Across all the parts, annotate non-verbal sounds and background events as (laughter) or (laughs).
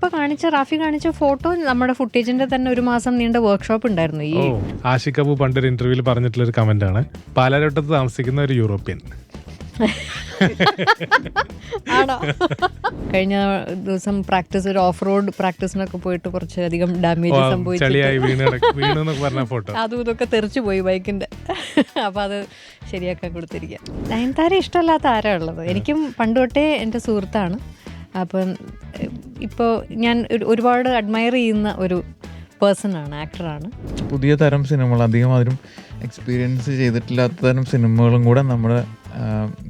ഇപ്പൊ കാണിച്ച റാഫി കാണിച്ച ഫോട്ടോ നമ്മുടെ ഫുട്ടേജിന്റെ തന്നെ ഒരു മാസം നീണ്ട വർക്ക്ഷോപ്പ് ഉണ്ടായിരുന്നു ഈ ഓ ആഷിഖ് അബു പണ്ടൊരു ഇന്റർവ്യൂവിൽ പറഞ്ഞിട്ടുള്ള ഒരു കമന്റ് ആണ്. പാലാരോട്ടത്ത് താമസിക്കുന്ന ഒരു യൂറോപ്യൻ ആണോ? കഴിഞ്ഞ ദിവസം പ്രാക്ടീസ് ഒരു ഓഫ് റോഡ് പ്രാക്ടീസിനൊക്കെ പോയിട്ട് കുറച്ചധികം ഡാമേജ് സംഭവിച്ചു അതും ഇതൊക്കെ തെറിച്ചു പോയി ബൈക്കിന്റെ അപ്പൊ അത് ശരിയാക്കാൻ കൊടുത്തിരിക്കുക നയൻതാര ഇഷ്ടമല്ലാത്ത ആരാ ഉള്ളത്? എനിക്കും പണ്ടുതൊട്ടേ എന്റെ എന്റെ സുഹൃത്താണ്. അപ്പം ഇപ്പോൾ ഞാൻ ഒരുപാട് അഡ്മയർ ചെയ്യുന്ന ഒരു പേഴ്സണാണ് ആക്ടറാണ് പുതിയ തരം സിനിമകൾ അധികം അതിലും എക്സ്പീരിയൻസ് ചെയ്തിട്ടില്ലാത്ത തരം സിനിമകളും കൂടെ നമ്മുടെ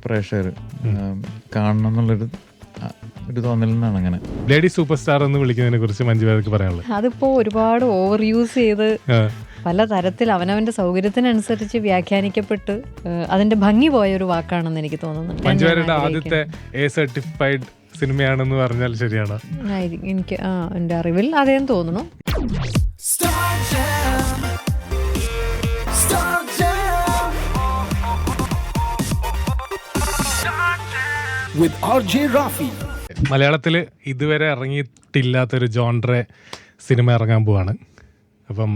പ്രേക്ഷകർ കാണണം എന്നുള്ളൊരു ഒരു തോന്നലിൽ നിന്നാണ് അങ്ങനെ. ലേഡി സൂപ്പർ സ്റ്റാർ എന്ന് വിളിക്കുന്നതിനെ കുറിച്ച് മഞ്ജു വാര്യർക്ക് പറയാനുള്ളത്. അതിപ്പോൾ ഒരുപാട് ഓവർ യൂസ് ചെയ്ത് പല തരത്തിൽ അവനവന്റെ സൗകര്യത്തിനനുസരിച്ച് വ്യാഖ്യാനിക്കപ്പെട്ട് അതിന്റെ ഭംഗി പോയ ഒരു വാക്കാണെന്ന് എനിക്ക് തോന്നുന്നു മഞ്ജു ആദ്യത്തെ എ സർട്ടിഫൈഡ് സിനിമയാണെന്ന് പറഞ്ഞാൽ ശരിയാണ്. എനിക്ക് ആ എന്റെ അറിവിൽ അതേന്ന് തോന്നുന്നു. With RJ Rafi. മലയാളത്തിൽ ഇതുവരെ ഇറങ്ങിയിട്ടില്ലാത്തൊരു ജോൺറെ സിനിമ ഇറങ്ങാൻ പോവാണ് അപ്പം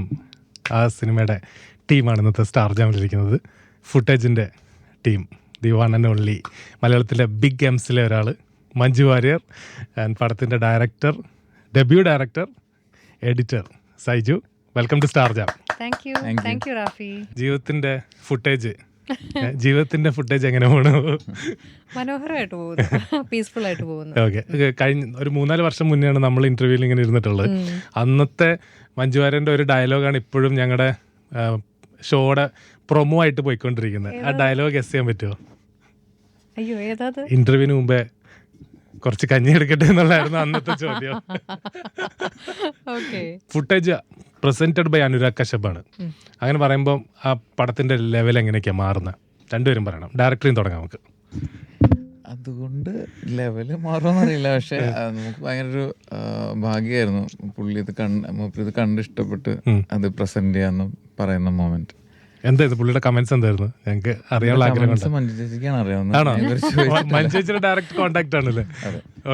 ആ സിനിമയുടെ ടീമാണ് ഇന്നത്തെ സ്റ്റാർ ജാമിലിരിക്കുന്നത് ഫുട്ടേജിന്റെ team the one and only മലയാളത്തിലെ ബിഗ് ഗെയിംസിലെ ഒരാൾ മഞ്ജു വാര്യർ ആൻഡ് പടത്തിന്റെ director debut director editor Saiju. Welcome to star jam thank you thank you Rafi ജീവിതത്തിന്റെ ഫുട്ടേജ് ജീവിതത്തിന്റെ ഫുട്ടേജ് എങ്ങനെ പോണു? മനോഹരമായിട്ട് പോകുന്നു. (laughs) പീസ്ഫുൾ ആയിട്ട് പോകുന്നു. ഓക്കെ കഴിഞ്ഞ ഒരു മൂന്നാൽ വർഷം മുന്നെയാണ് നമ്മൾ ഇന്റർവ്യൂവിൽ ഇങ്ങനെ ഇരുന്നിട്ടുള്ളത്. അന്നത്തെ മഞ്ജു വാര്യന്റെ ഒരു ഡയലോഗാണ് ഇപ്പോഴും ഞങ്ങളുടെ ഷോയുടെ പ്രൊമോ ആയിട്ട് പോയിക്കൊണ്ടിരിക്കുന്നത്. ആ ഡയലോഗ് ഗസ് ചെയ്യാൻ പറ്റുമോ അയ്യോ ഏതാത്? ഇന്റർവ്യൂവിന് മുമ്പേ കുറച്ച് കഞ്ഞി എടുക്കട്ടെ എന്നുള്ളതായിരുന്നു അന്നത്തെ ചോദ്യം. ഫുട്ടേജ് പ്രസന്റഡ് ബൈ അനുരാഗ് കശ്യപാണ് അങ്ങനെ പറയുമ്പോൾ ആ പടത്തിന്റെ ലെവൽ എങ്ങനെയൊക്കെയാ മാറുന്നത് രണ്ടുപേരും പറയണം. ഡയറക്ടറിയും തുടങ്ങാം നമുക്ക്. അതുകൊണ്ട് ലെവൽ മാറുമെന്നറിയില്ല പക്ഷെ നമുക്ക് ഭയങ്കര ഒരു ഭാഗ്യമായിരുന്നു പുള്ളി ഇത് കണ്ട് ഇത് കണ്ട് ഇഷ്ടപ്പെട്ട് അത് പ്രസന്റ് ചെയ്യാന്ന് പറയുന്ന മൊമെന്റ് എന്തായിരുന്നു പുള്ളിയുടെ കമന്റ്സ് എന്തായിരുന്നു? ഞങ്ങൾക്ക് അറിയാനുള്ള ആഗ്രഹം. മഞ്ചേച്ചിയുടെ ഡയറക്റ്റ് കോൺടാക്ട് ആണല്ലേ?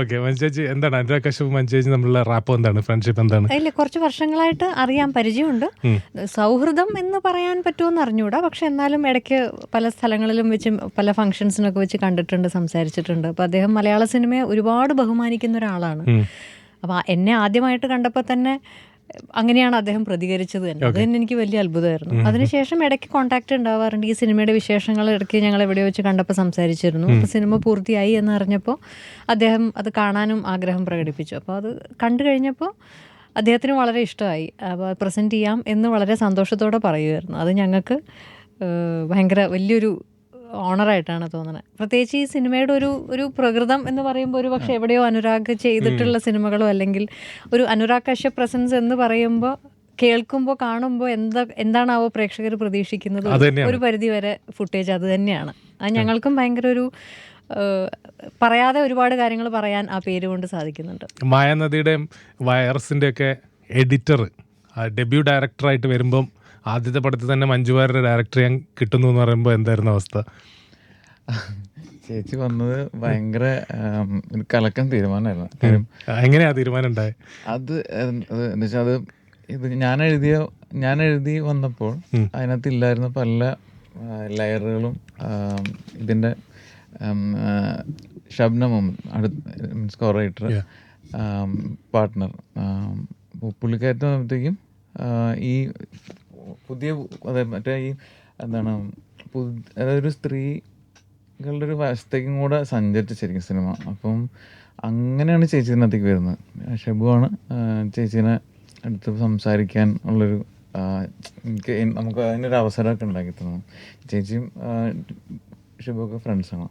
ഓക്കെ മഞ്ചേച്ചി എന്താണ്? അനുരാഗ് കശ്യപ് മഞ്ചേച്ചി തമ്മിലുള്ള റാപ്പ് എന്താണ്? ഫ്രണ്ട്ഷിപ്പ് എന്താണ്? ഇല്ല കുറച്ച് വർഷങ്ങളായിട്ട് അറിയാൻ പരിചയമുണ്ട്. സൗഹൃദം എന്ന് പറയാൻ പറ്റുമെന്ന് അറിഞ്ഞുകൂടാ പക്ഷെ എന്നാലും ഇടയ്ക്ക് പല സ്ഥലങ്ങളിലും വെച്ച് പല ഫംഗ്ഷൻസിനൊക്കെ വെച്ച് കണ്ടിട്ടുണ്ട് സംസാരിച്ചിട്ടുണ്ട്. അപ്പോൾ അദ്ദേഹം മലയാള സിനിമയെ ഒരുപാട് ബഹുമാനിക്കുന്ന ഒരാളാണ്. അപ്പോൾ എന്നെ ആദ്യമായിട്ട് കണ്ടപ്പോൾ തന്നെ അങ്ങനെയാണ് അദ്ദേഹം പ്രതികരിച്ചത് തന്നെ അത് തന്നെ എനിക്ക് വലിയ അത്ഭുതമായിരുന്നു. അതിനുശേഷം ഇടയ്ക്ക് കോൺടാക്ട് ഉണ്ടാവാറുണ്ട്. ഈ സിനിമയുടെ വിശേഷങ്ങൾ ഇടയ്ക്ക് ഞങ്ങൾ എവിടെ വെച്ച് കണ്ടപ്പോൾ സംസാരിച്ചിരുന്നു. അപ്പോൾ സിനിമ പൂർത്തിയായി എന്ന് അറിഞ്ഞപ്പോൾ അദ്ദേഹം അത് കാണാനും ആഗ്രഹം പ്രകടിപ്പിച്ചു. അപ്പോൾ അത് കണ്ടു കഴിഞ്ഞപ്പോൾ അദ്ദേഹത്തിന് വളരെ ഇഷ്ടമായി. അപ്പോൾ പ്രസന്റ് ചെയ്യാം എന്ന് വളരെ സന്തോഷത്തോടെ പറയുമായിരുന്നു. അത് ഞങ്ങൾക്ക് ഭയങ്കര വലിയൊരു ഓണറായിട്ടാണ് തോന്നുന്നത്. പ്രത്യേകിച്ച് ഈ സിനിമയുടെ ഒരു ഒരു പ്രകൃതം എന്ന് പറയുമ്പോൾ ഒരു പക്ഷേ എവിടെയോ അനുരാഗ് ചെയ്തിട്ടുള്ള സിനിമകളോ അല്ലെങ്കിൽ ഒരു അനുരാഗ് കശ്യപ് പ്രസൻസ് എന്ന് പറയുമ്പോൾ കേൾക്കുമ്പോൾ കാണുമ്പോൾ എന്താ എന്താണാവോ പ്രേക്ഷകർ പ്രതീക്ഷിക്കുന്നത്? ഒരു പരിധി വരെ ഫുട്ടേജ് അത് തന്നെയാണ്. അത് ഞങ്ങൾക്കും ഭയങ്കര ഒരു പറയാതെ ഒരുപാട് കാര്യങ്ങൾ പറയാൻ ആ പേര് കൊണ്ട് സാധിക്കുന്നുണ്ട്. മായാനദിയുടെയും വൈറസിന്റെ ഒക്കെ എഡിറ്റർ ഡെബ്യൂ ഡയറക്ടറായിട്ട് വരുമ്പം ആദ്യത്തെ പടത്തിൽ തന്നെ മഞ്ജു വാര്യരുടെ ഡയറക്ടർ ചെയ്യാൻ കിട്ടുന്നു എന്ന് പറയുമ്പോൾ എന്തായിരുന്നു അവസ്ഥ? ചേച്ചി വന്നത് ഭയങ്കര കലക്കം തീരുമാനമായിരുന്നു. കാര്യം എങ്ങനെയാ തീരുമാനം ഉണ്ടായത് അത് അത് എന്ന് അത് ഇത് ഞാൻ എഴുതിയ ഞാൻ എഴുതി വന്നപ്പോൾ അതിനകത്ത് ഇല്ലായിരുന്ന പല ലെയറുകളും ഇതിന്റെ ഷബ്നമും അടുത്ത മീൻസ് കോ റൈറ്റർ പാർട്ട്ണർ പുള്ളിക്കാരത്ത് വന്നപ്പോഴത്തേക്കും ഈ പുതിയ അതെ മറ്റേ ഈ എന്താണ് അതായത് സ്ത്രീകളുടെ ഒരു വശത്തേക്കും കൂടെ സഞ്ചരിച്ച ശരിക്കും സിനിമ. അപ്പം അങ്ങനെയാണ് ചേച്ചി ഇതിനകത്തേക്ക് വരുന്നത്. ഷെബുവാണ് ചേച്ചീനെ അടുത്ത് സംസാരിക്കാൻ ഉള്ളൊരു എനിക്ക് നമുക്ക് അതിനൊരു അവസരമൊക്കെ ഉണ്ടാക്കി തന്നു. ചേച്ചിയും ആ, ഷെബുവൊക്കെ ഫ്രണ്ട്സാണ്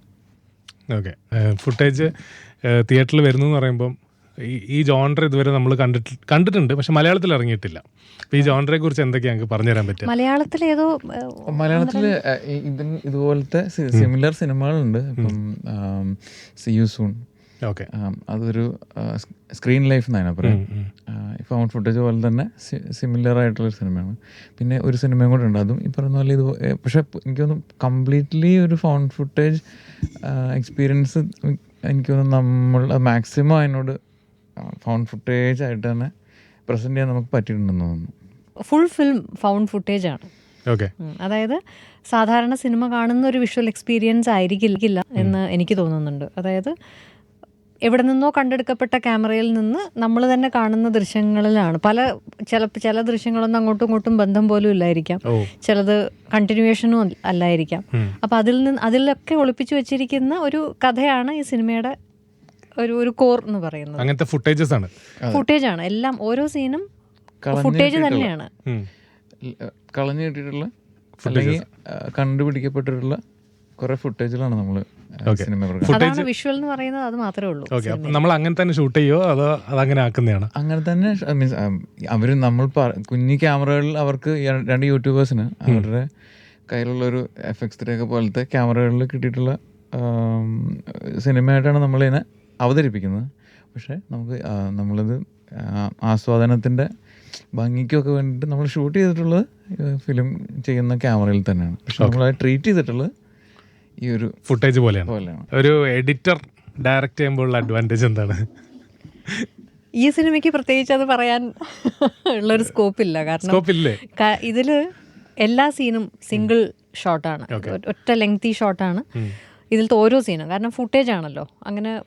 ഓക്കെ. ഫുട്ടേജ് തിയേറ്ററിൽ വരുന്നു എന്ന് പറയുമ്പം ഈ ഈ ജോൺഡർ ഇതുവരെ നമ്മൾ കണ്ടിട്ട് കണ്ടിട്ടുണ്ട് പക്ഷെ മലയാളത്തിൽ ഇറങ്ങിയിട്ടില്ല. അപ്പൊ ഈ ജോൺഡറെ കുറിച്ച് എന്തൊക്കെയാണ് ഞങ്ങൾക്ക് പറഞ്ഞുതരാൻ പറ്റും മലയാളത്തിൽ ഏതോ മലയാളത്തിൽ ഇതുപോലത്തെ സിമിലർ സിനിമകളുണ്ട്. ഇപ്പം സി യു സൂൺ ഓക്കെ. അതൊരു സ്ക്രീൻ ലൈഫ് എന്നാണ് ഇപ്പം ഫൗണ്ട് ഫുട്ടേജ് പോലെ തന്നെ സിമിലർ ആയിട്ടുള്ള സിനിമയാണ്. പിന്നെ ഒരു സിനിമയും കൂടെ ഉണ്ട്. അതും ഈ പറയുന്ന പോലെ ഇത് പക്ഷെ എനിക്കൊന്നും കംപ്ലീറ്റ്ലി ഒരു ഫോൺ ഫുട്ടേജ് എക്സ്പീരിയൻസ് എനിക്കൊന്നും നമ്മൾ മാക്സിമം അതിനോട് ഫൗണ്ട് ഫുട്ടേജ് ആയിട്ട് തന്നെ പ്രസന്റ് ചെയ്യാൻ നമുക്ക് പറ്റിയിട്ടുണ്ടെന്ന് തോന്നുന്നു. ഫുൾ ഫിലിം ഫൗണ്ട് ഫുട്ടേജ് ആണ്. ഓക്കെ അതായത് സാധാരണ സിനിമ കാണുന്ന ഒരു വിഷ്വൽ എക്സ്പീരിയൻസ് ആയിരിക്കില്ല എന്ന് എനിക്ക് തോന്നുന്നുണ്ട്. അതായത് എവിടെ നിന്നോ കണ്ടെടുക്കപ്പെട്ട ക്യാമറയിൽ നിന്ന് നമ്മൾ തന്നെ കാണുന്ന ദൃശ്യങ്ങളിലാണ്. പല ചില ചില ദൃശ്യങ്ങളൊന്നും അങ്ങോട്ടും ഇങ്ങോട്ടും ബന്ധം പോലും ഇല്ലായിരിക്കാം. ചിലത് കണ്ടിന്യൂവേഷനും അല്ലായിരിക്കാം. അപ്പം അതിൽ നിന്ന് അതിലൊക്കെ ഒളിപ്പിച്ചു വെച്ചിരിക്കുന്ന ഒരു കഥയാണ് ഈ സിനിമയുടെ ഒരു ഒരു കോർ എന്ന് പറയുന്നത്. അങ്ങനത്തെ ഫുട്ടേജസ് ആണ്. ഫുട്ടേജ് ആണ്. എല്ലാം ഓരോ സീനും കളഞ്ഞു ഫുട്ടേജ് തന്നെയാണ്. കളഞ്ഞു കിട്ടിയിട്ടുള്ള അല്ലെങ്കിൽ കണ്ടുപിടിക്കപ്പെട്ടിട്ടുള്ള കുറെ ഫുട്ടേജിലാണ് നമ്മൾ അതാണ് വിഷ്വൽ എന്ന് പറയുന്നത്. അത് മാത്രമേ ഉള്ളൂ ഓക്കെ നമ്മൾ അങ്ങനെ തന്നെ ഷൂട്ട് ചെയ്യോ? അതോ അതങ്ങനെ ആക്കുന്നതാണ്? അങ്ങനെ തന്നെ മീൻസ് അവർ നമ്മൾ കുഞ്ഞി ക്യാമറകളിൽ അവർക്ക് രണ്ട് യൂട്യൂബേഴ്സിന് അവരുടെ കയ്യിലുള്ള ഒരു എഫക്സ് ഒക്കെ പോലത്തെ ക്യാമറകളിൽ കിട്ടിയിട്ടുള്ള സിനിമയായിട്ടാണ് നമ്മളിതിനെ അവതരിപ്പിക്കുന്നത്. പക്ഷേ നമുക്ക് നമ്മളിത് ആസ്വാദനത്തിന്റെ ഭംഗിക്കൊക്കെ വേണ്ടിയിട്ട് നമ്മൾ ഷൂട്ട് ചെയ്തിട്ടുള്ളത് ഫിലിം ചെയ്യുന്ന ക്യാമറയിൽ തന്നെയാണ്. പക്ഷെ നമ്മൾ ട്രീറ്റ് ചെയ്തിട്ടുള്ളത് ഈ ഒരു ഫുട്ടേജ് പോലെയാണ്. പോലെയാണ്. ഒരു എഡിറ്റർ ഡയറക്റ്റ് ചെയ്യുമ്പോഴുള്ള അഡ്വാന്റേജ് എന്താണ്? ഈ സിനിമയ്ക്ക് പ്രത്യേകിച്ച് അത് പറയാൻ ഉള്ളൊരു സ്കോപ്പ് ഇല്ല കാരണം സ്കോപ്പ് ഇല്ലേ ഇതിൽ എല്ലാ സീനും സിംഗിൾ ഷോട്ടാണ്. ഒറ്റ ലെങ്തി ഷോട്ടാണ്. ഇതിലത്തെ ഓരോ സീനും. കാരണം ഫുട്ടേജ് ആണല്ലോ. അങ്ങനെ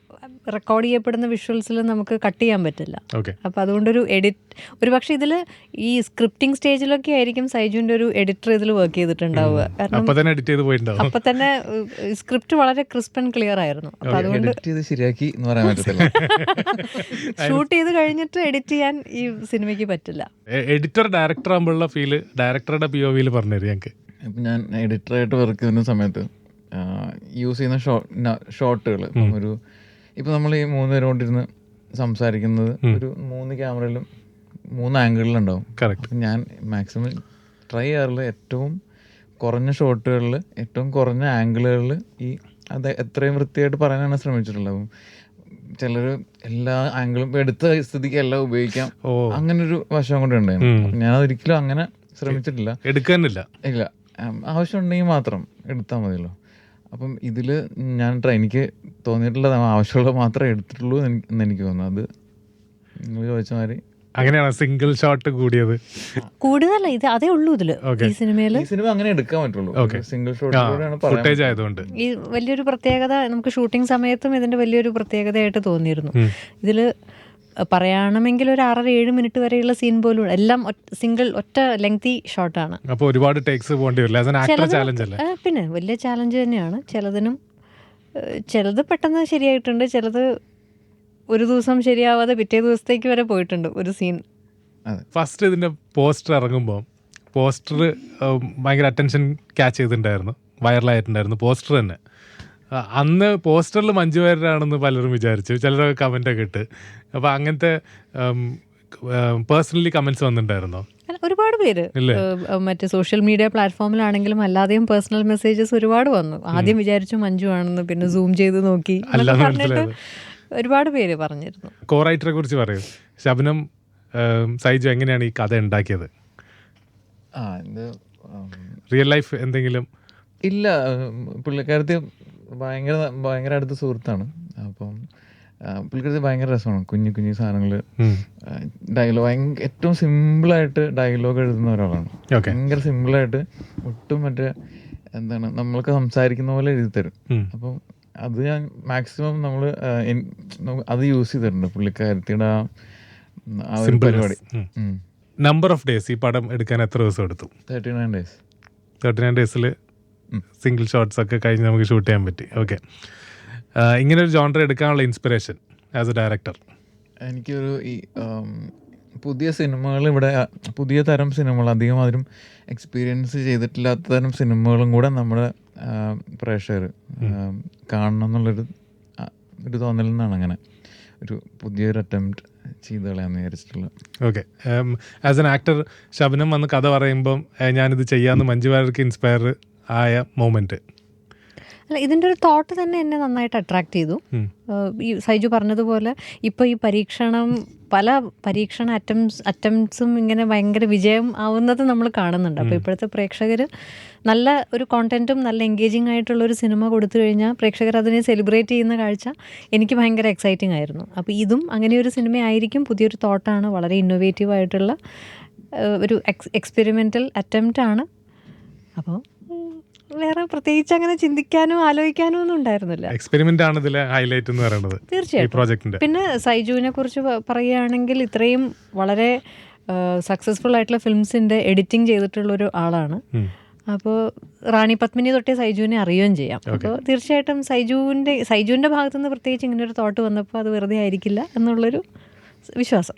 റെക്കോർഡ് ചെയ്യപ്പെടുന്ന വിഷ്വൽസിൽ നമുക്ക് കട്ട് ചെയ്യാൻ പറ്റില്ല. അപ്പം അതുകൊണ്ടൊരു എഡിറ്റ് ഒരു പക്ഷേ ഇതിൽ ഈ സ്ക്രിപ്റ്റിംഗ് സ്റ്റേജിലൊക്കെ ആയിരിക്കും സൈജുവിന്റെ ഒരു എഡിറ്റർ ഇതിൽ വർക്ക് ചെയ്തിട്ടുണ്ടാവുക. കാരണം അപ്പൊ തന്നെ എഡിറ്റ് ചെയ്ത് പോയിട്ടുണ്ടാവും. അപ്പം തന്നെ സ്ക്രിപ്റ്റ് വളരെ ക്രിസ്പ് ആൻഡ് ക്ലിയർ ആയിരുന്നു. അപ്പം അതുകൊണ്ട് ശരിയാക്കി എന്ന് പറയാൻ പറ്റത്തില്ല. (laughs) ഷൂട്ട് ചെയ്ത് കഴിഞ്ഞിട്ട് എഡിറ്റ് ചെയ്യാൻ ഈ സിനിമയ്ക്ക് പറ്റില്ല. എഡിറ്റർ ഡയറക്ടർ ആകുമ്പോഴുള്ള ഫീൽ ഡയറക്ടറുടെ പി ഒ വിയിൽ പറഞ്ഞു ഞങ്ങൾക്ക് ഞാൻ എഡിറ്ററായിട്ട് വർക്ക് ചെയ്യുന്ന സമയത്ത് യൂസ് ചെയ്യുന്ന ഷോട്ടുകൾ ഒരു ഇപ്പം നമ്മൾ ഈ മൂന്ന് പേരും കൊണ്ടിരുന്ന് സംസാരിക്കുന്നത് ഒരു മൂന്ന് ക്യാമറയിലും മൂന്ന് ആംഗിളിലുണ്ടാവും കറക്റ്റ് ഞാൻ മാക്സിമം ട്രൈ ചെയ്യാറുള്ള ഏറ്റവും കുറഞ്ഞ ഷോട്ടുകളിൽ ഏറ്റവും കുറഞ്ഞ ആംഗിളുകളിൽ ഈ അത് എത്രയും വൃത്തിയായിട്ട് പറയാനാണ് ശ്രമിച്ചിട്ടുള്ളത് ചിലർ എല്ലാ ആംഗിളും എടുത്ത സ്ഥിതിക്ക് എല്ലാം ഉപയോഗിക്കാം. അങ്ങനെ ഒരു വശം കൂടെ ഉണ്ടായിരുന്നു. ഞാൻ ഒരിക്കലും അങ്ങനെ ശ്രമിച്ചിട്ടില്ല. എടുക്കാനില്ല ഇല്ല. ആവശ്യമുണ്ടെങ്കിൽ മാത്രം എടുത്താൽ മതിയല്ലോ. അപ്പം ഇതിൽ ഞാൻ ട്രൈ എനിക്ക് തോന്നിയിട്ടുള്ളത് ആവശ്യമുള്ളത് മാത്രമേ എടുത്തിട്ടുള്ളൂ എന്ന് എനിക്ക് തോന്നുന്നു. അത് നിങ്ങൾ ചോദിച്ച മാതിരി. അങ്ങനെയാണ് സിംഗിൾ ഷോട്ട് കൂടിയത്. കൂടുതലല്ല ഇത് അതേ ഉള്ളൂ ഇതിൽ. ഈ സിനിമയിൽ ഈ സിനിമ അങ്ങനെ എടുക്കാൻ പറ്റുള്ളൂ. സിംഗിൾ ഷോട്ട് ഫുട്ടേജ് ആയതുകൊണ്ട്. ഈ വലിയൊരു പ്രത്യേകത നമുക്ക് ഷൂട്ടിംഗ് സമയത്തും ഇതിന്റെ വലിയൊരു പ്രത്യേകതയായിട്ട് തോന്നിയിരുന്നു. ഇതിൽ പറയുകയാണെങ്കിൽ ഒരു ആറര ഏഴ് മിനിറ്റ് വരെയുള്ള സീൻ പോലും എല്ലാം സിംഗിൾ ഒറ്റ ലെങ്തി ഷോട്ടാണ് അപ്പോൾ ഒരുപാട് ടേക്സ് പോകേണ്ടി വരില്ല. ആസ് ആക്ടർ ചാലഞ്ച് അല്ലേ? പിന്നെ വലിയ ചാലഞ്ച് തന്നെയാണ്. ചിലതിനും ചിലത് പെട്ടെന്ന് ശരിയായിട്ടുണ്ട്. ചിലത് ഒരു ദിവസം ശരിയാവാതെ പിറ്റേ ദിവസത്തേക്ക് വരെ പോയിട്ടുണ്ട് ഒരു സീൻ ഫസ്റ്റ് ഇതിന്റെ പോസ്റ്റർ ഇറങ്ങുമ്പോൾ പോസ്റ്റർ ഭയങ്കര അറ്റൻഷൻ ക്യാച്ച് ചെയ്തിട്ടുണ്ടായിരുന്നു. വൈറലായിട്ടുണ്ടായിരുന്നു പോസ്റ്റർ തന്നെ. അന്ന് പോസ്റ്ററിൽ മഞ്ജു വാര്യരാണെന്ന് പലരും വിചാരിച്ചു. ചിലരൊക്കെ കമന്റൊക്കെ ഇട്ട്. അപ്പോൾ അങ്ങനത്തെ പേഴ്സണലി കമൻസ് വന്നിട്ടുണ്ടായിരുന്നോ? ഒരുപാട് പേര്? മറ്റേ സോഷ്യൽ മീഡിയ പ്ലാറ്റ്ഫോമിലാണെങ്കിലും അല്ലാതെയും പേഴ്സണൽ മെസ്സേജസ് ഒരുപാട് വന്നു. ആദ്യം വിചാരിച്ചു മഞ്ജു ആണെന്ന് പിന്നെ സൂം ചെയ്ത് നോക്കി ഒരുപാട് പേര് പറഞ്ഞിരുന്നു. കോ റൈറ്ററെ കുറിച്ച് പറയൂ. ശബനം സൈജു എങ്ങനെയാണ് ഈ കഥ ഉണ്ടാക്കിയത്? റിയൽ ലൈഫ് എന്തെങ്കിലും? ഇല്ല പുള്ളിക്കാരത്തി ഭയങ്കര ഭയങ്കര അടുത്ത സുഹൃത്താണ്. അപ്പം ആ, പുള്ളിക്കാരത്തി ഭയങ്കര രസമാണ്. കുഞ്ഞു കുഞ്ഞു സാധനങ്ങൾ ഡയലോഗ് ഭയങ്കര ഏറ്റവും സിമ്പിളായിട്ട് ഡയലോഗ് എഴുതുന്ന ഒരാളാണ്. ഭയങ്കര സിമ്പിളായിട്ട് ഒട്ടും മറ്റേ എന്താണ് നമ്മൾക്ക് സംസാരിക്കുന്ന പോലെ എഴുതി തരും. അപ്പം അത് ഞാൻ മാക്സിമം നമ്മൾ അത് യൂസ് ചെയ്തിട്ടുണ്ട് പുള്ളിക്കാരത്തിയുടെ ആ ആ ഒരു പരിപാടി. നമ്പർ ഓഫ് ഡേയ്സ് ഈ പടം എടുക്കാൻ എത്ര ദിവസം എടുത്തു? Thirty nine days thirty nine ഡേയ്സിൽ സിംഗിൾ ഷോട്ട്സ് ഒക്കെ കഴിഞ്ഞ് നമുക്ക് ഷൂട്ട് ചെയ്യാൻ പറ്റി. ഓക്കെ ഇങ്ങനെ ഒരു ജോണ്ടർ എടുക്കാനുള്ള ഇൻസ്പിറേഷൻ ആസ് എ ഡയറക്ടർ എനിക്കൊരു ഈ പുതിയ സിനിമകൾ ഇവിടെ പുതിയ തരം സിനിമകൾ അധികം അതിലും എക്സ്പീരിയൻസ് ചെയ്തിട്ടില്ലാത്ത തരം സിനിമകളും കൂടെ നമ്മുടെ പ്രേക്ഷകർ കാണണം എന്നുള്ളൊരു ഒരു തോന്നലിൽ നിന്നാണ് അങ്ങനെ ഒരു പുതിയൊരു അറ്റംപ്റ്റ് ചെയ്ത് കളയാന്ന് വിചാരിച്ചിട്ടുള്ളത്. Okay as an actor Shabnam വന്ന് കഥ പറയുമ്പം ഞാനിത് ചെയ്യാമെന്ന് മഞ്ജു വാര്യർക്ക് ഇൻസ്പയർ ആയ മൊമെന്റ് അല്ല ഇതിന്റെ ഒരു തോട്ട് തന്നെ എന്നെ നന്നായിട്ട് അട്രാക്ട് ചെയ്തു. ഈ സൈജു പറഞ്ഞതുപോലെ ഇപ്പോൾ ഈ പരീക്ഷണം പല പരീക്ഷണ അറ്റംസ് അറ്റംപ്റ്റ്സും ഇങ്ങനെ ഭയങ്കര വിജയം ആവുന്നത് നമ്മൾ കാണുന്നുണ്ട്. അപ്പോൾ ഇപ്പോഴത്തെ പ്രേക്ഷകർ നല്ല ഒരു കോണ്ടന്റും നല്ല എൻഗേജിങ് ആയിട്ടുള്ള ഒരു സിനിമ കൊടുത്തു കഴിഞ്ഞാൽ പ്രേക്ഷകർ അതിനെ സെലിബ്രേറ്റ് ചെയ്യുന്ന കാഴ്ച എനിക്ക് ഭയങ്കര എക്സൈറ്റിംഗ് ആയിരുന്നു. അപ്പോൾ ഇതും അങ്ങനെ ഒരു സിനിമ ആയിരിക്കും പുതിയൊരു തോട്ടാണ് വളരെ ഇന്നോവേറ്റീവ് ആയിട്ടുള്ള ഒരു എക്സ് എക്സ്പെരിമെന്റൽ അറ്റംപ്റ്റ് ആണ്. അപ്പോൾ വേറെ പ്രത്യേകിച്ച് അങ്ങനെ ചിന്തിക്കാനോ ആലോചിക്കാനോ ഒന്നും ഉണ്ടായിരുന്നില്ല. എക്സ്പെരിമെന്റ് ആണ് ഇതിലെ ഹൈലൈറ്റ് എന്ന് പറയുന്നത് തീർച്ചയായിട്ടും. പിന്നെ സൈജുവിനെ കുറിച്ച് പറയുകയാണെങ്കിൽ ഇത്രയും വളരെ സക്സസ്ഫുൾ ആയിട്ടുള്ള ഫിലിംസിന്റെ എഡിറ്റിംഗ് ചെയ്തിട്ടുള്ള ഒരു ആളാണ്. അപ്പോൾ റാണി പത്മിനി തൊട്ടേ സൈജുവിനെ അറിയുകയും ചെയ്യാം. അപ്പോൾ തീർച്ചയായിട്ടും സൈജുവിന്റെ സൈജുവിന്റെ ഭാഗത്തുനിന്ന് പ്രത്യേകിച്ച് ഇങ്ങനെ ഒരു തോട്ട് വന്നപ്പോൾ അത് വെറുതെ ആയിരിക്കില്ല എന്നുള്ളൊരു വിശ്വാസം.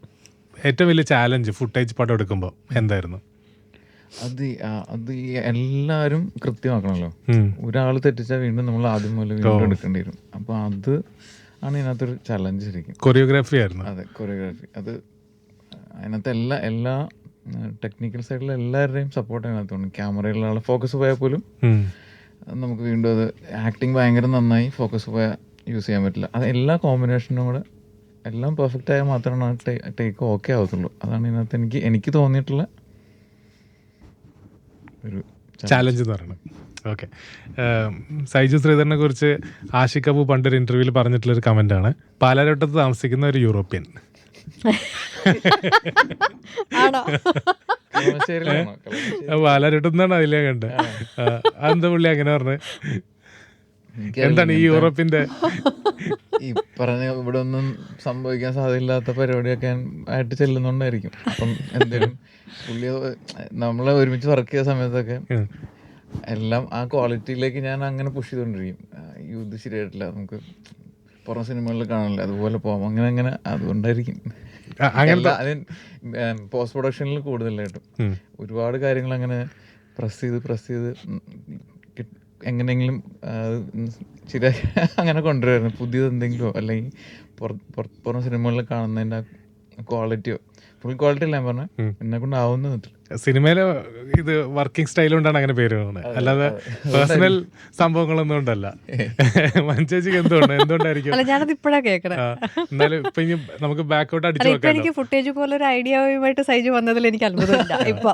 ഏറ്റവും വലിയ ചാലഞ്ച് ഫുട്ടേജ് പടം എടുക്കുമ്പോൾ എന്തായിരുന്നു? അത് ആ, അത് ഈ എല്ലാവരും കൃത്യമാക്കണമല്ലോ ഉം. ഒരാൾ തെറ്റിച്ചാൽ വീണ്ടും നമ്മൾ ആദ്യം മുതൽ വീണ്ടും എടുക്കേണ്ടി വരും. അപ്പൊ അത് ആണ് ഇതിനകത്തൊരു ചലഞ്ച് ശരിക്കും. കൊറിയോഗ്രാഫി ആയിരുന്നു. അതെ കൊറിയോഗ്രാഫി അത് അതിനകത്ത് എല്ലാ എല്ലാ ടെക്നിക്കൽ സൈഡിലെ എല്ലാവരുടെയും സപ്പോർട്ട് അതിനകത്തുണ്ട്. ക്യാമറയിലുള്ള ആളെ ഫോക്കസ് പോയാൽ പോലും ഉം. നമുക്ക് വീണ്ടും അത് ആക്ടിങ് ഭയങ്കര നന്നായി ഫോക്കസ് പോയാൽ യൂസ് ചെയ്യാൻ പറ്റില്ല. അത് എല്ലാ കോമ്പിനേഷനും കൂടെ എല്ലാം പെർഫെക്റ്റ് ആയാൽ മാത്രമാണ് ടേക്ക് ഓക്കെ ആവത്തുള്ളൂ. അതാണ് ഇതിനകത്ത് എനിക്ക് എനിക്ക് തോന്നിയിട്ടുള്ള ഒരു ചാലഞ്ച് എന്ന് പറയുന്നത് ഓക്കെ സൈജു ശ്രീധരനെ കുറിച്ച് ആഷിഖ് അബു പണ്ടൊരു ഇന്റർവ്യൂവിൽ പറഞ്ഞിട്ടുള്ള ഒരു കമന്റാണ് പാലാരോട്ടത്ത് താമസിക്കുന്ന ഒരു യൂറോപ്യൻ. പാലാരോട്ടത്ത് നിന്നാണ് അതിലേ കണ്ടത്. അതെന്താ പുള്ളി അങ്ങനെ പറഞ്ഞത്? എനിക്കറിയില്ല. എന്താണ് ഈ യൂറോപ്പിന്റെ ഈ പറഞ്ഞ ഇവിടെ ഒന്നും സംഭവിക്കാൻ സാധ്യതയില്ലാത്ത പരിപാടിയൊക്കെ ആയിട്ട് ചെല്ലുന്നുണ്ടായിരിക്കും. അപ്പം എന്തേലും പുള്ളി നമ്മളെ ഒരുമിച്ച് വർക്ക് ചെയ്ത സമയത്തൊക്കെ എല്ലാം ആ ക്വാളിറ്റിയിലേക്ക് ഞാൻ അങ്ങനെ പുഷ് ചെയ്തുകൊണ്ടിരിക്കും യൂത്ത് ഇത് ശരിയായിട്ടില്ല നമുക്ക് പുറം സിനിമകളിൽ കാണില്ല അതുപോലെ പോവാം അങ്ങനെ അങ്ങനെ അതുകൊണ്ടായിരിക്കും. പോസ്റ്റ് പ്രൊഡക്ഷനിൽ കൂടുതലായിട്ടും. ഒരുപാട് കാര്യങ്ങൾ അങ്ങനെ പ്രസ് ചെയ്ത് പ്രസ് ചെയ്ത് എങ്ങനെയെങ്കിലും ശരിയാക്കി അങ്ങനെ കൊണ്ടുവരുന്നു പുതിയത് എന്തെങ്കിലുമോ അല്ലെങ്കിൽ പുറ- പുറം സിനിമകളിൽ കാണുന്നതിന്റെ ക്വാളിറ്റിയോ ഫുൾ ക്വാളിറ്റി അല്ല ഞാൻ പറഞ്ഞു. എന്നെ കൊണ്ട് ആവുന്ന സിനിമയിലെ ഇത് വർക്കിംഗ് സ്റ്റൈൽ കൊണ്ടാണ് അങ്ങനെ പേര് വന്നത് അല്ലാതെ പേഴ്സണൽ സംഭവങ്ങളൊന്നും ഉണ്ടല്ല (laughs) മഞ്ചേച്ചിക്ക് എന്തുകൊണ്ട്? എന്തുകൊണ്ടായിരിക്കും? അല്ല ഞാനത് ഇപ്പോഴാണ് കേൾക്കണേ എന്നാലും ഇപ്പൊ ഇനി നമുക്ക് ബാക്കൗട്ട് അടിച്ചു നോക്കാം എനിക്ക് ഫുട്ടേജ് പോലെ ഒരു ഐഡിയയുമായിട്ട് സൈജ് വന്നതിൽ എനിക്ക് അത്ഭുതമില്ല. ഇപ്പൊ.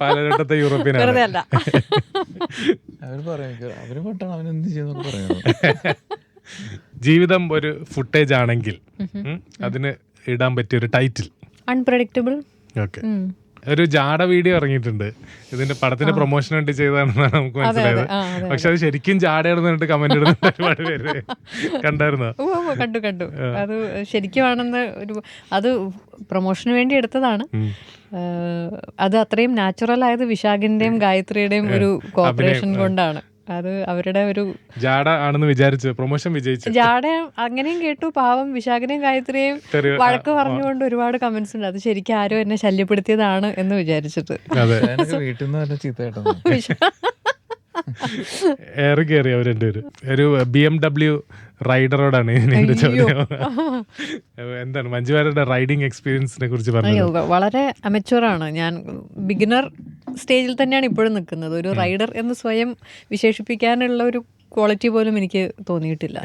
പാലഘട്ടത്തെ യൂറോപ്യൻ വെറുതെ (laughs) അവർ പറയും അവർ പെട്ടാണ് അവൻ എന്ത് ചെയ്യുന്നു പറയുന്നത്. (laughs) ജീവിതം ഒരു ഫുട്ടേജ് ആണെങ്കിൽ അതിന് ഇടാൻ പറ്റിയ ഒരു ടൈറ്റിൽ അൺപ്രഡിക്റ്റബിൾ ഓക്കെ ഒരു ജാട വീഡിയോ ഇറങ്ങിയിട്ടുണ്ട്. ഇതിന്റെ പടത്തിന്റെ പ്രൊമോഷൻ വേണ്ടി ചെയ്താണെന്നാണ് നമുക്ക് മനസ്സിലായത്. പക്ഷെ അത് ശരിക്കും ജാടയാണെന്ന് കമന്റ് ഇടുന്ന ഒരുപാട് പേര് കണ്ടായിരുന്നോ? കണ്ടു കണ്ടു. അത് ശരിക്കുമാണെന്ന് ഒരു അത് പ്രൊമോഷന് വേണ്ടി എടുത്തതാണ്. അത് അത്രയും നാച്ചുറൽ ആയത് വിശാഖിന്റെയും ഗായത്രിയുടെയും ഒരു കോപ്പറേഷൻ കൊണ്ടാണ്. അത് അവരുടെ ഒരു ജാട ആണെന്ന് വിചാരിച്ചു പ്രൊമോഷൻ വിജയിച്ചു. ജാട അങ്ങനെയും കേട്ടു പാവം വിശാഖനെയും ഗായത്രിയെയും വഴക്ക് പറഞ്ഞുകൊണ്ട് ഒരുപാട് കമന്റ്സ് ഉണ്ട്. അത് ശരിക്കും ആരോ എന്നെ ശല്യപ്പെടുത്തിയതാണ് എന്ന് വിചാരിച്ചിട്ട്. വീട്ടിൽ നിന്ന് ഏറെ കയറി അവർ രണ്ടുപേരും. ഒരു ബി എം ഡബ്ല്യു റൈഡറോടാണ് എന്റെ ചോദ്യം എന്താണ് മഞ്ജുവാരുടെ റൈഡിങ് എക്സ്പീരിയൻസിനെ കുറിച്ച് പറഞ്ഞത്. വ- വളരെ അമച്വറാണ് ഞാൻ ബിഗിനർ സ്റ്റേജിൽ തന്നെയാണ് ഇപ്പോഴും നിൽക്കുന്നത്. ഒരു റൈഡർ എന്ന് സ്വയം വിശേഷിപ്പിക്കാനുള്ള ഒരു ക്വാളിറ്റി പോലും എനിക്ക് തോന്നിയിട്ടില്ല.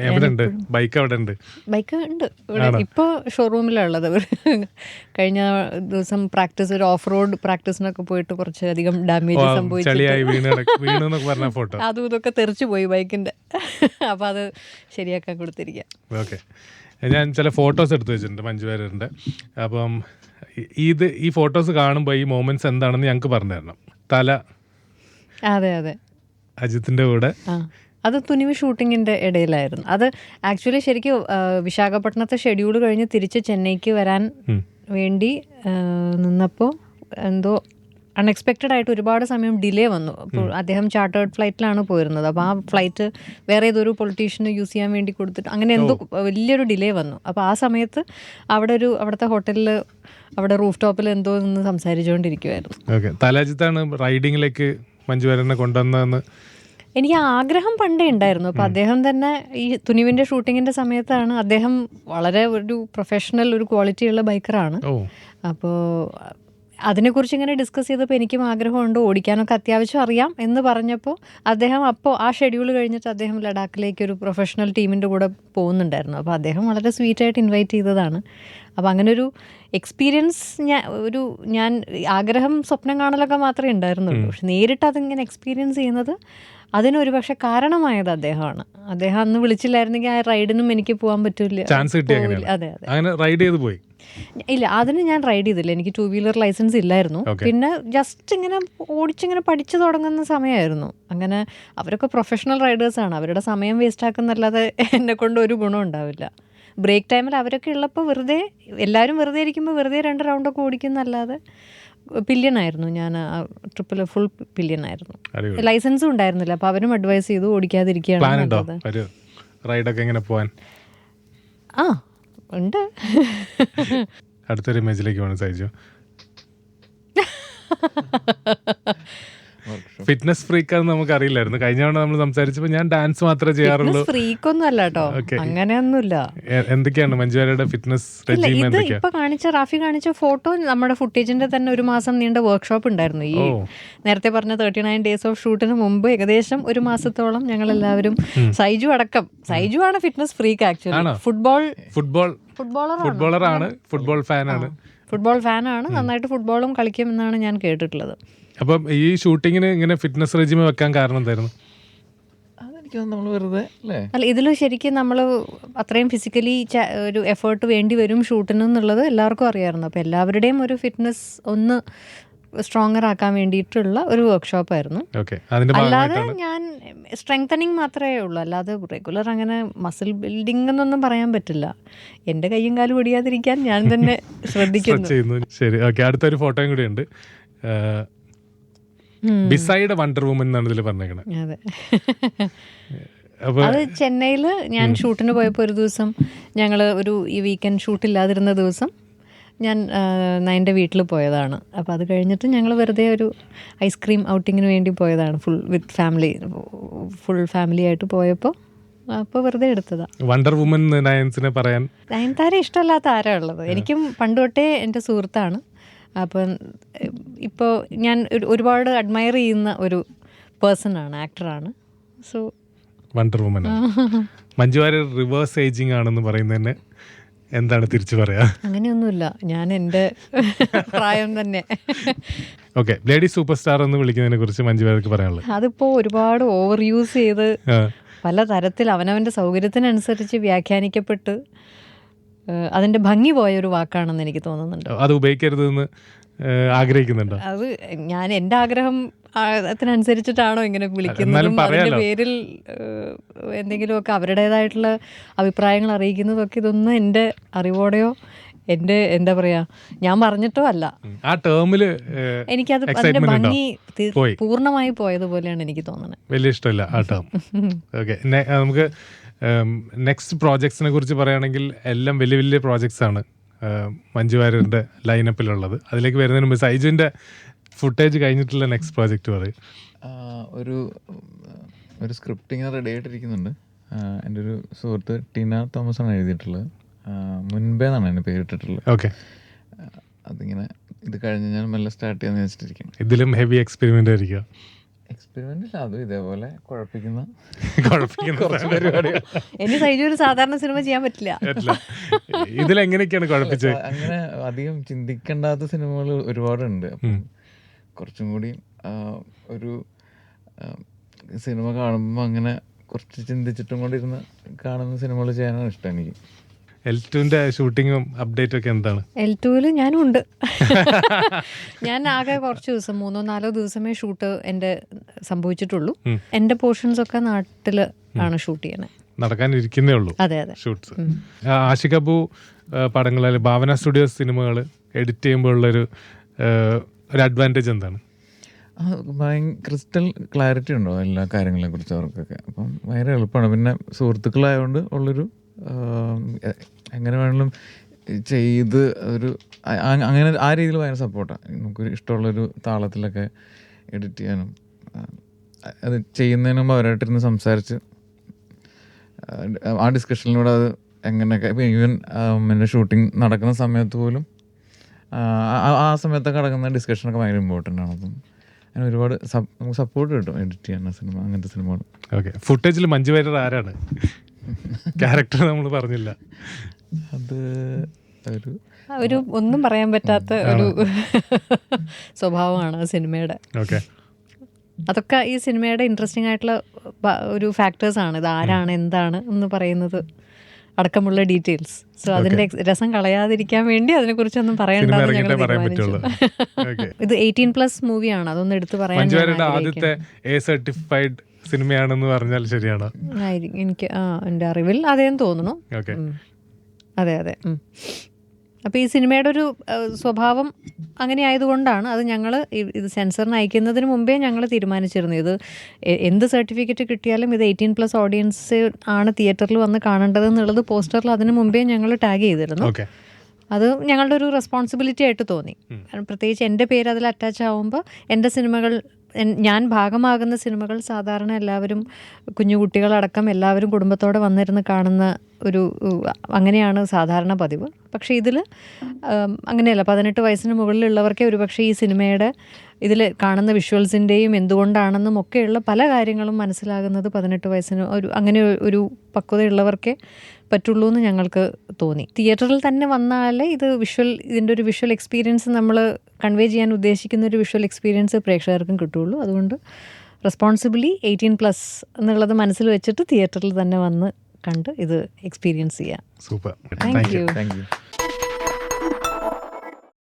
ബൈക്ക് അവിടെ ഉണ്ട്? ബൈക്ക് ഉണ്ട്. ഇവിടെ ഇപ്പോൾ ഷോറൂമിലുള്ളത് കഴിഞ്ഞ ദിവസം പ്രാക്ടീസ് ഒരു ഓഫ് റോഡ് പ്രാക്ടീസിനൊക്കെ പോയിട്ട് കുറച്ചധികം ഡാമേജ് സംഭവിച്ചു (laughs) അതും ഇതൊക്കെ തെറിച്ചു പോയി ബൈക്കിന്റെ. അപ്പൊ അത് ശരിയാക്കാൻ കൊടുത്തിരിക്കുക ഓക്കെ ഞാൻ ചില ഫോട്ടോസ് എടുത്തു വെച്ചിട്ടുണ്ട് മഞ്ജുവാരന്റെ അപ്പം ഇത് ഈ ഫോട്ടോസ് കാണുമ്പോൾ ഈ മൊമെന്റ്സ് എന്താണെന്ന് ഞങ്ങൾക്ക് പറഞ്ഞു തരണം. തല. അതെ അതെ. അജിത്തിന്റെ കൂടെ. അത് തുനിവ് ഷൂട്ടിങ്ങിന്റെ ഇടയിലായിരുന്നു. അത് ആക്ച്വലി ശരിക്കും വിശാഖപട്ടണത്തെ ഷെഡ്യൂൾ കഴിഞ്ഞ് തിരിച്ച് ചെന്നൈക്ക് വരാൻ വേണ്ടി നിന്നപ്പോൾ എന്തോ അൺഎക്സ്പെക്റ്റഡ് ആയിട്ട് ഒരുപാട് സമയം ഡിലേ വന്നു. അപ്പോൾ അദ്ദേഹം ചാർട്ടേഡ് ഫ്ലൈറ്റിലാണ് പോയിരുന്നത്. അപ്പോൾ ആ ഫ്ലൈറ്റ് വേറെ ഏതൊരു പൊളിറ്റീഷ്യന് യൂസ് ചെയ്യാൻ വേണ്ടി കൊടുത്തിട്ട് അങ്ങനെ എന്തോ വലിയൊരു ഡിലേ വന്നു. അപ്പോൾ ആ സമയത്ത് അവിടെ ഒരു അവിടുത്തെ ഹോട്ടലിൽ അവിടെ റൂഫ് ടോപ്പിൽ എന്തോ നിന്ന് സംസാരിച്ചുകൊണ്ടിരിക്കുമായിരുന്നു ഓക്കെ. തല അജിത്താണ് റൈഡിങ്ങിലേക്ക് മഞ്ജുവരനെ കൊണ്ടുവന്നതെന്ന്? എനിക്ക് ആഗ്രഹം പണ്ടേ ഉണ്ടായിരുന്നു. അപ്പോൾ അദ്ദേഹം തന്നെ ഈ തുനിവിന്റെ ഷൂട്ടിങ്ങിന്റെ സമയത്താണ് അദ്ദേഹം വളരെ ഒരു പ്രൊഫഷണൽ ഒരു ക്വാളിറ്റിയുള്ള ബൈക്കറാണ് അപ്പോൾ അതിനെക്കുറിച്ച് ഇങ്ങനെ ഡിസ്കസ് ചെയ്തപ്പോൾ എനിക്കും ആഗ്രഹമുണ്ട് ഓടിക്കാനൊക്കെ അത്യാവശ്യം അറിയാം എന്ന് പറഞ്ഞപ്പോൾ അദ്ദേഹം അപ്പോൾ ആ ഷെഡ്യൂൾ കഴിഞ്ഞിട്ട് അദ്ദേഹം ലഡാക്കിലേക്ക് ഒരു പ്രൊഫഷണൽ ടീമിന്റെ കൂടെ പോകുന്നുണ്ടായിരുന്നു. അപ്പോൾ അദ്ദേഹം വളരെ സ്വീറ്റായിട്ട് ഇൻവൈറ്റ് ചെയ്തതാണ്. അപ്പോൾ അങ്ങനെ ഒരു എക്സ്പീരിയൻസ് ഞാൻ ഒരു ഞാൻ ആഗ്രഹം സ്വപ്നം കാണലൊക്കെ മാത്രമേ ഉണ്ടായിരുന്നുള്ളൂ. പക്ഷെ നേരിട്ട് അതിങ്ങനെ എക്സ്പീരിയൻസ് ചെയ്യുന്നത് അതിനൊരു പക്ഷെ കാരണമായത് അദ്ദേഹമാണ്. അദ്ദേഹം അന്ന് വിളിച്ചില്ലായിരുന്നെങ്കിൽ ആ റൈഡിനും എനിക്ക് പോകാൻ പറ്റില്ല. ചാൻസ് കിട്ടിയ പോവില്ല. അതെ അതെ. അങ്ങനെ റൈഡ് ചെയ്ത് പോയി. ഇല്ല അതിന് ഞാൻ റൈഡ് ചെയ്തില്ല. എനിക്ക് ടൂ വീലർ ലൈസൻസ് ഇല്ലായിരുന്നു. പിന്നെ ജസ്റ്റ് ഇങ്ങനെ ഓടിച്ചിങ്ങനെ പഠിച്ചു തുടങ്ങുന്ന സമയമായിരുന്നു അങ്ങനെ അവരൊക്കെ പ്രൊഫഷണൽ റൈഡേഴ്സ് ആണ്. അവരുടെ സമയം വേസ്റ്റ് ആക്കുന്നല്ലാതെ എന്നെ കൊണ്ട് ഒരു ഗുണം ഉണ്ടാവില്ല. ബ്രേക്ക് ടൈമിൽ അവരൊക്കെ ഉള്ളപ്പോൾ വെറുതെ എല്ലാവരും വെറുതെ ഇരിക്കുമ്പോൾ വെറുതെ രണ്ട് റൗണ്ടൊക്കെ ഓടിക്കുന്നല്ലാതെ പില്യനായിരുന്നു. ഞാൻ ട്രിപ്പിൽ ഫുൾ പില്യനായിരുന്നു. ലൈസൻസും ഉണ്ടായിരുന്നില്ല. അപ്പോൾ അവരും അഡ്വൈസ് ചെയ്തു ഓടിക്കാതിരിക്കുകയാണ് റൈഡൊക്കെ എങ്ങനെ പോവാൻ? ആ ഉണ്ട്. അടുത്തൊരു ഇമേജിലേക്ക് വേണം സൈജു. (laughs) ഫിറ്റ്നസ് ഫ്രീക്കാന്ന് നമുക്ക് അറിയില്ലായിരുന്നു കഴിഞ്ഞ തവണ നമ്മൾ സംസാരിച്ചപ്പോൾ ഞാൻ ഡാൻസ് മാത്രമേ ചെയ്യാറുള്ളൂ. ഫ്രീക്കൊന്നും അല്ല കേട്ടോ. അങ്ങനെയൊന്നുമില്ല. എന്തൊക്കെയാണ് മഞ്ജുവാരയുടെ ഫിറ്റ്നസ് റെജീം ഇപ്പൊ കാണിച്ച റാഫി കാണിച്ച ഫോട്ടോ നമ്മുടെ ഫുട്ടേജിന്റെ തന്നെ ഒരു മാസം നീണ്ട വർക്ക്ഷോപ്പ് ഉണ്ടായിരുന്നു. ഈ നേരത്തെ പറഞ്ഞ തേർട്ടി നയൻ ഡേയ്സ് ഓഫ് ഷൂട്ടിന് മുമ്പ് ഏകദേശം ഒരു മാസത്തോളം ഞങ്ങൾ എല്ലാവരും സൈജു അടക്കം. സൈജു ആണ് fitness freak actually football football footballer ആണ്. ഫുട്ബോൾ ഫാനാണ് ഫുട്ബോൾ ഫാനാണ് നന്നായിട്ട് ഫുട്ബോളും കളിക്കും എന്നാണ് ഞാൻ കേട്ടിട്ടുള്ളത്. അപ്പം ഈ ഷൂട്ടിങ്ങിന് ഇങ്ങനെ ഫിറ്റ്നസ് റെജിമ വെക്കാൻ കാരണം എന്തായിരുന്നു? അതെനിക്ക് നമ്മൾ വെറുതെ അല്ലേ? അല്ല ഇതിൽ ശരിക്കും നമ്മൾ അത്രയും ഫിസിക്കലി ഒരു എഫേർട്ട് വേണ്ടി വരും ഷൂട്ടിന് എന്നുള്ളത് എല്ലാവർക്കും അറിയാമായിരുന്നു അപ്പോൾ എല്ലാവരുടെയും ഒരു ഫിറ്റ്നസ് ഒന്ന് സ്ട്രോങ്ങർ ആക്കാൻ വേണ്ടിയിട്ടുള്ള ഒരു വർക്ക്ഷോപ്പ് ആയിരുന്നു. അല്ലാതെ ഞാൻ സ്ട്രെങ്തനിങ് മാത്രമേ ഉള്ളൂ. അല്ലാതെ റെഗുലർ അങ്ങനെ മസിൽ ബിൽഡിംഗ് എന്നൊന്നും പറയാൻ പറ്റില്ല. എന്റെ കയ്യും കാലും ഒടിയാതിരിക്കാൻ ഞാൻ തന്നെ (laughs) ശ്രദ്ധിക്കുന്നു. ശരി. ഓക്കെ അടുത്തൊരു ഫോട്ടോയും കൂടി ഉണ്ട്. ബിസൈഡ് വണ്ടർ വുമൻ എന്നാണ് ഇതിൽ പറഞ്ഞേക്കണത് അതെ. ചെന്നൈയിൽ ഞാൻ ഷൂട്ടിന് പോയപ്പോൾ ഒരു ദിവസം ഞങ്ങൾ ഒരു ഈ വീക്കെൻഡ് ഷൂട്ടില്ലാതിരുന്ന ദിവസം ഞാൻ നയന്റെ വീട്ടിൽ പോയതാണ്. അപ്പോൾ അത് കഴിഞ്ഞിട്ട് ഞങ്ങൾ വെറുതെ ഒരു ഐസ്ക്രീം ഔട്ടിങ്ങിന് വേണ്ടി പോയതാണ്. Full with family full family ആയിട്ട് പോയപ്പോൾ അപ്പോൾ വെറുതെ എടുത്തതാണ് വണ്ടർ വുമൻ നയൻസിനെ പറയാൻ? നയൻതാര ഇഷ്ടമല്ലാത്ത ആരാ ഉള്ളത്? എനിക്കും പണ്ട് തൊട്ടേ എന്റെ സുഹൃത്താണ്. അപ്പം ഇപ്പോൾ ഞാൻ ഒരുപാട് അഡ്മയർ ചെയ്യുന്ന ഒരു പേഴ്സണാണ് ആക്ടറാണ്. So wonder woman (laughs) Manju Warrier reverse ageing ആണെന്ന് പറയുന്നതന്നെ എന്താണ് തിരിച്ചു പറയാ? അങ്ങനെയൊന്നുമില്ല. ഞാൻ എന്റെ (laughs) പ്രായം തന്നെ. ഓക്കെ ലേഡി സൂപ്പർ സ്റ്റാർ എന്ന് വിളിക്കുന്നതിനെ കുറിച്ച് മഞ്ജു വാര്യർക്ക് പറയാനുള്ളത്. അതിപ്പോൾ ഒരുപാട് ഓവർ യൂസ് ചെയ്ത് പല തരത്തിൽ അവനവന്റെ സൗകര്യത്തിനനുസരിച്ച് വ്യാഖ്യാനിക്കപ്പെട്ട് ഏഹ്, അതിന്റെ ഭംഗി പോയ ഒരു വാക്കാണെന്ന് എനിക്ക് തോന്നുന്നുണ്ട്. അത് ഉപയോഗിക്കരുതെന്ന് ആഗ്രഹിക്കുന്നുണ്ട്? അത് ഞാൻ എന്റെ ആഗ്രഹം അതിനനുസരിച്ചിട്ടാണോ ഇങ്ങനെ വിളിക്കുന്നത് അതിന്റെ പേരിൽ എന്തെങ്കിലുമൊക്കെ അവരുടേതായിട്ടുള്ള അഭിപ്രായങ്ങൾ അറിയിക്കുന്നതൊക്കെ ഇതൊന്നും എന്റെ അറിവോടെയോ എന്റെ എന്താ പറയാ ഞാൻ പറഞ്ഞിട്ടോ അല്ല. ആ ടേമിൽ എനിക്കത് അതിന്റെ ഭംഗി പൂർണമായി പോയതുപോലെയാണ് എനിക്ക് തോന്നുന്നത്. വലിയ ഇഷ്ടമല്ല ആ ടേം ഓക്കെ (laughs) നമുക്ക് നെക്സ്റ്റ് പ്രോജക്ട്സിനെ കുറിച്ച് പറയുകയാണെങ്കിൽ എല്ലാം വലിയ വലിയ പ്രോജക്ട്സ് ആണ്. മഞ്ജു വാര്യരുടെ ലൈനപ്പിലുള്ളത് അതിലേക്ക് വരുന്നതിന് മുമ്പ് സൈജുവിന്റെ ഫുട്ടേജ് കഴിഞ്ഞിട്ടുള്ള നെക്സ്റ്റ് പ്രോജക്റ്റ് പറയും. ഒരു ഒരു സ്ക്രിപ്റ്റ് ഇങ്ങനെ റെഡി ആയിട്ടിരിക്കുന്നുണ്ട്. എന്റെ ഒരു സുഹൃത്ത് ടീന തോമസ് ആണ് എഴുതിയിട്ടുള്ളത് മുൻപേ എന്നാണ് എന്റെ പേരിട്ടിട്ടുള്ളത് ഓക്കെ അതിങ്ങനെ ഇത് കഴിഞ്ഞ് ഞാൻ മെല്ലെ സ്റ്റാർട്ട് ചെയ്യാന്ന് വെച്ചിട്ടിരിക്കുന്നു ഇതിലും ഹെവി എക്സ്പെരിമെന്റ് ആയിരിക്കുക എക്സ്പെരിമെന്റ് ഇല്ല അതും ഇതേപോലെ കുഴപ്പിക്കുന്ന (laughs) കുഴപ്പിക്കുന്ന കുറച്ച് പരിപാടികൾ. എനിക്ക് സൈജു ഒരു സാധാരണ സിനിമ ചെയ്യാൻ പറ്റില്ല. പറ്റില്ല. ഇതിലെങ്ങനെയൊക്കെയാണ് കുഴപ്പിച്ചത്? അങ്ങനെ അധികം ചിന്തിക്കേണ്ടാത്ത സിനിമകൾ ഒരുപാടുണ്ട്. അപ്പം കുറച്ചും കൂടി ആ, ഒരു ആ, സിനിമ കാണുമ്പോൾ അങ്ങനെ കുറച്ച് ചിന്തിച്ചിട്ടും കൂടി ഇരുന്ന് കാണുന്ന സിനിമകൾ ചെയ്യാനാണ് ഇഷ്ടം എനിക്ക്. എൽ ടുവിന്റെ ഷൂട്ടിങ്ങും അപ്ഡേറ്റും ഒക്കെ എന്താണ്? എൽ ടുവിൽ ഞാനും ഉണ്ട് ഞാൻ ആകെ കുറച്ച് ദിവസം മൂന്നോ നാലോ ദിവസമേ ഷൂട്ട് എന്റെ സംഭവിച്ചിട്ടുള്ളൂ. എന്റെ എന്റെ പോർഷൻസ് ഒക്കെ നാട്ടിൽ ആണ് ഷൂട്ട് ചെയ്യണേ നടക്കാനിരിക്കുന്നേ ഉള്ളൂ അതെ അതെ. ഷൂട്ട്സ് അബു പടങ്ങൾ അല്ലെങ്കിൽ ഭാവന സ്റ്റുഡിയോസ് സിനിമകൾ എഡിറ്റ് ചെയ്യുമ്പോൾ ഉള്ളൊരു ഒരു അഡ്വാന്റേജ് എന്താണ്? ക്രിസ്റ്റൽ ക്ലാരിറ്റി ഉണ്ടോ എല്ലാ കാര്യങ്ങളെ കുറിച്ച് അവർക്കൊക്കെ? അപ്പം ഭയങ്കര എളുപ്പമാണ്. പിന്നെ സുഹൃത്തുക്കളായതുകൊണ്ട് ഉള്ളൊരു എങ്ങനെ വേണമെങ്കിലും ചെയ്ത് ഒരു അങ്ങനെ ആ രീതിയിൽ ഭയങ്കര സപ്പോർട്ടാണ് നമുക്കൊരു ഇഷ്ടമുള്ളൊരു താളത്തിലൊക്കെ എഡിറ്റ് ചെയ്യാനും അത് ചെയ്യുന്നതിന് മുമ്പ് അവരായിട്ടിരുന്ന് സംസാരിച്ച് ആ, ഡിസ്കഷനിലൂടെ അത് എങ്ങനെയൊക്കെ ഇപ്പം ഈവൻ പിന്നെ ഷൂട്ടിംഗ് നടക്കുന്ന സമയത്ത് പോലും ആ, സമയത്തൊക്കെ നടക്കുന്ന ഡിസ്കഷനൊക്കെ ഭയങ്കര ഇമ്പോർട്ടന്റ് ആണ്. അപ്പം അങ്ങനെ ഒരുപാട് നമുക്ക് സപ്പോർട്ട് കിട്ടും എഡിറ്റ് ചെയ്യുന്ന സിനിമ അങ്ങനത്തെ സിനിമകൾ. ഓക്കെ ഫുട്ടേജിൽ മഞ്ജു ആരാണ്? ക്യാരക്ടർ നമ്മൾ പറഞ്ഞില്ല. അത് ഒരു ഒരു ഒന്നും പറയാൻ പറ്റാത്ത ഒരു സ്വഭാവമാണ് സിനിമയുടെ. ഓക്കെ. അതൊക്കെ ഈ സിനിമയുടെ ഇൻട്രസ്റ്റിംഗ് ആയിട്ടുള്ള ഒരു ഫാക്ടേഴ്സ് ആണ്. ഇത് ആരാണ് എന്താണ് എന്ന് പറയുന്നത് അടക്കമുള്ള ഡീറ്റെയിൽസ് സോ അതിന്റെ രസം കളയാതിരിക്കാൻ വേണ്ടി അതിനെ കുറിച്ച് ഒന്നും പറ്റുള്ളൂ. (laughs) ഇത് എയ്റ്റീൻ പ്ലസ് മൂവിയാണ് അതൊന്നും എടുത്തു പറയാൻ. ആദ്യത്തെ എ സർട്ടിഫൈഡ് സിനിമയാണെന്ന് പറഞ്ഞാൽ ശരിയാണോ? എനിക്ക് ആ എന്റെ അറിവിൽ അതേന്ന് തോന്നുന്നു. ഓക്കെ. അതെ അതെ. അപ്പോൾ ഈ സിനിമയുടെ ഒരു സ്വഭാവം അങ്ങനെ ആയതുകൊണ്ടാണ് അത് ഞങ്ങൾ ഇത് സെൻസറിന് അയക്കുന്നതിന് മുമ്പേ ഞങ്ങൾ തീരുമാനിച്ചിരുന്നു ഇത് എന്ത് സർട്ടിഫിക്കറ്റ് കിട്ടിയാലും ഇത് എയ്റ്റീൻ പ്ലസ് ഓഡിയൻസ് ആണ് തിയേറ്ററിൽ വന്ന് കാണേണ്ടത് എന്നുള്ളത് പോസ്റ്ററിൽ അതിന് മുമ്പേ ഞങ്ങൾ ടാഗ് ചെയ്തിരുന്നു. ഓക്കെ. അത് ഞങ്ങളുടെ ഒരു റെസ്പോൺസിബിലിറ്റി ആയിട്ട് തോന്നി. കാരണം പ്രത്യേകിച്ച് എന്റെ പേര് അതിൽ അറ്റാച്ച് ആവുമ്പോൾ എന്റെ സിനിമകൾ ഞാൻ ഭാഗമാകുന്ന സിനിമകൾ സാധാരണ എല്ലാവരും കുഞ്ഞു കുട്ടികളടക്കം എല്ലാവരും കുടുംബത്തോടെ വന്നിരുന്ന് കാണുന്ന ഒരു അങ്ങനെയാണ് സാധാരണ പതിവ്. പക്ഷേ ഇതിൽ അങ്ങനെയല്ല. പതിനെട്ട് വയസ്സിന് മുകളിലുള്ളവർക്കേ ഒരുപക്ഷെ ഈ സിനിമയുടെ ഇതിൽ കാണുന്ന വിഷ്വൽസിന്റെയും എന്തുകൊണ്ടാണെന്നും ഒക്കെയുള്ള പല കാര്യങ്ങളും മനസ്സിലാകുന്നത് പതിനെട്ട് വയസ്സിന് ഒരു അങ്ങനെ ഒരു പക്വതയുള്ളവർക്കേ പറ്റുള്ളൂ എന്ന് ഞങ്ങൾക്ക് തോന്നി. തിയേറ്ററിൽ തന്നെ വന്നാലേ ഇത് വിഷ്വൽ ഇതിന്റെ ഒരു വിഷ്വൽ എക്സ്പീരിയൻസ് നമ്മൾ കൺവേ ചെയ്യാൻ ഉദ്ദേശിക്കുന്ന ഒരു വിഷ്വൽ എക്സ്പീരിയൻസ് പ്രേക്ഷകർക്കും കിട്ടുള്ളൂ. അതുകൊണ്ട് റെസ്പോൺസിബിളി എയ്റ്റീൻ പ്ലസ് എന്നുള്ളത് മനസ്സിൽ വെച്ചിട്ട് തിയേറ്ററിൽ തന്നെ വന്ന് കണ്ട് ഇത് എക്സ്പീരിയൻസ് ചെയ്യാം. Super. Thank you thank you